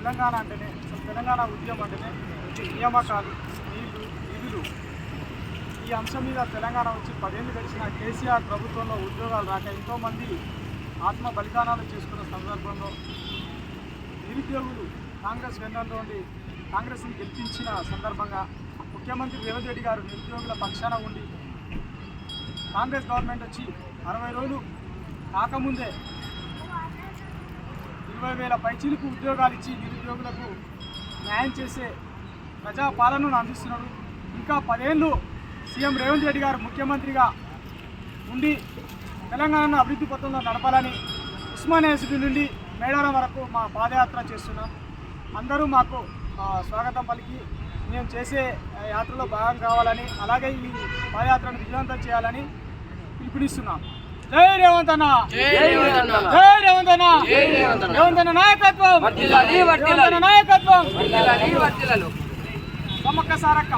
తెలంగాణ అంటేనే అసలు తెలంగాణ ఉద్యమం అంటేనే నియామకాలు నీళ్ళు నిధులు. ఈ అంశం మీద తెలంగాణ వచ్చి పదేళ్ళు గడిచిన కేసీఆర్ ప్రభుత్వంలో ఉద్యోగాలు రాక ఎంతోమంది ఆత్మ బలిదానాలు చేసుకున్న సందర్భంలో నిరుద్యోగులు కాంగ్రెస్ వెన్నంలో ఉండి కాంగ్రెస్ని గెలిపించిన సందర్భంగా ముఖ్యమంత్రి రేవంత్ రెడ్డి గారు నిరుద్యోగుల పక్షాన ఉండి కాంగ్రెస్ గవర్నమెంట్ వచ్చి అరవై రోజులు కాకముందే ఇరవై వేల పైచీలకు ఉద్యోగాలు ఇచ్చి నిరుద్యోగులకు న్యాయం చేసే ప్రజాపాలనను అందిస్తున్నాడు. ఇంకా పదేళ్ళు సీఎం రేవంత్ రెడ్డి గారు ముఖ్యమంత్రిగా ఉండి తెలంగాణను అభివృద్ధి పథంలో నడపాలని ఉస్మానియా సిటీ నుండి మేడారం వరకు మా పాదయాత్ర చేస్తున్నాం. అందరూ మాకు స్వాగతం పలికి మేము చేసే యాత్రలో భాగం కావాలని అలాగే ఈ పాదయాత్రను విజయవంతం చేయాలని పిలుపునిస్తున్నాం. జై రేవంత్ అన్న జై రేవంత్ అన్న. రేవంత్ అన్న నాయకత్వం. నాయకత్వం. సమ్మక్క సారక్క.